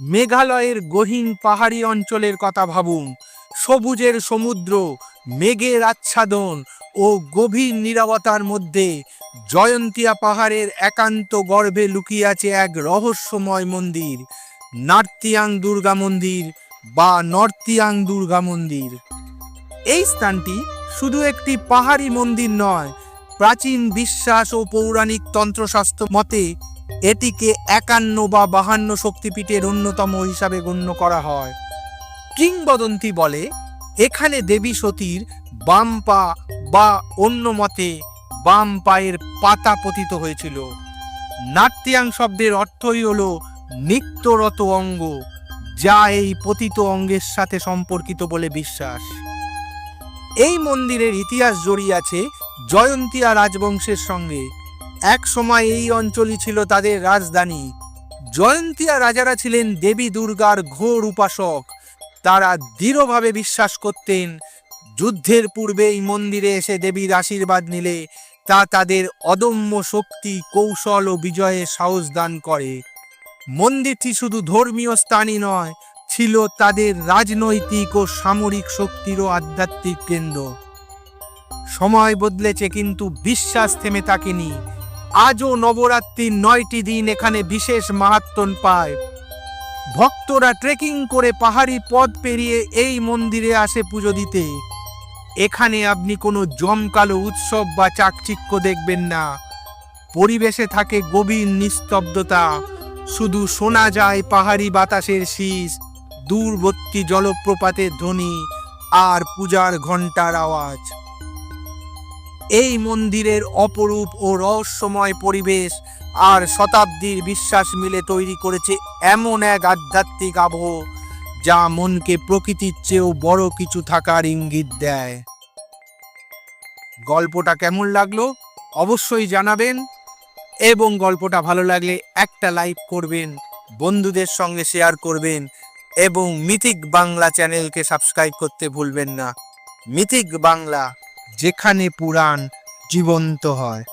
মেঘালয়ের গহীন পাহাড়ি অঞ্চলের কথা ভাবুন। সবুজের সমুদ্র, মেঘের আচ্ছাদন ও গভীর নীরবতার মধ্যে জয়ন্তিয়া পাহাড়ের একান্ত গর্ভে লুকিয়ে আছে এক রহস্যময় মন্দির, নার্তিয়াং দুর্গা মন্দির বা নর্তিয়াং দুর্গা মন্দির। এই স্থানটি শুধু একটি পাহাড়ি মন্দির নয়, প্রাচীন বিশ্বাস ও পৌরাণিক তন্ত্রশাস্ত্র মতে এটিকে একান্ন বা বাহান্ন শক্তিপীঠের অন্যতম হিসাবে গণ্য করা হয়। কিংবদন্তি বলে, এখানে দেবী সতীর বাম পা বা অন্য মতে বাম পায়ের পাতা পতিত হয়েছিল। নাট্যাং শব্দের অর্থই হলো নিত্যরত অঙ্গ, যা এই পতিত অঙ্গের সাথে সম্পর্কিত বলে বিশ্বাস। এই মন্দিরের ইতিহাস জড়িয়ে আছে জয়ন্তিয়া রাজবংশের সঙ্গে। এক সময় এই অঞ্চলই ছিল তাদের রাজধানী। জয়ন্তিয়া রাজারা ছিলেন দেবী দুর্গার ঘোর উপাসক। তারা দৃঢ়ভাবে বিশ্বাস করতেন, যুদ্ধের পূর্বে এই মন্দিরে এসে দেবীর আশীর্বাদ নিলে তা তাদের অদম্য শক্তি, কৌশল ও বিজয়ে সাহস দান করে। মন্দিরটি শুধু ধর্মীয় স্থানই নয়, ছিল তাদের রাজনৈতিক ও সামরিক শক্তিরও আধ্যাত্মিক কেন্দ্র। সময় বদলেছে কিন্তু বিশ্বাস থেমে থাকেনি। আজও নবরাত্রির নয়টি দিন এখানে বিশেষ মাহাত্মন পায়। ভক্তরা ট্রেকিং করে পাহাড়ি পথ পেরিয়ে এই মন্দিরে আসে পুজো দিতে। এখানে আপনি কোনো জমকালো উৎসব বা চাকচিক্য দেখবেন না। পরিবেশে থাকে গভীর নিস্তব্ধতা। শুধু শোনা যায় পাহাড়ি বাতাসের শীষ, দূরবর্তী জলপ্রপাতের ধ্বনি আর পূজার ঘণ্টার আওয়াজ। এই মন্দিরের অপরূপ ও রহস্যময় পরিবেশ আর শতাব্দীর বিশ্বাস মিলে তৈরি করেছে এমন এক আধ্যাত্মিক আবহ, যা মনকে প্রকৃতির চেয়েও বড় কিছু থাকার ইঙ্গিত দেয়। গল্পটা কেমন লাগল অবশ্যই জানাবেন এবং গল্পটা ভালো লাগলে একটা লাইক করবেন, বন্ধুদের সঙ্গে শেয়ার করবেন এবং মিথিক বাংলা চ্যানেলকে সাবস্ক্রাইব করতে ভুলবেন না। মিথিক বাংলা। যেখানে পুরাণ জীবন্ত হয়।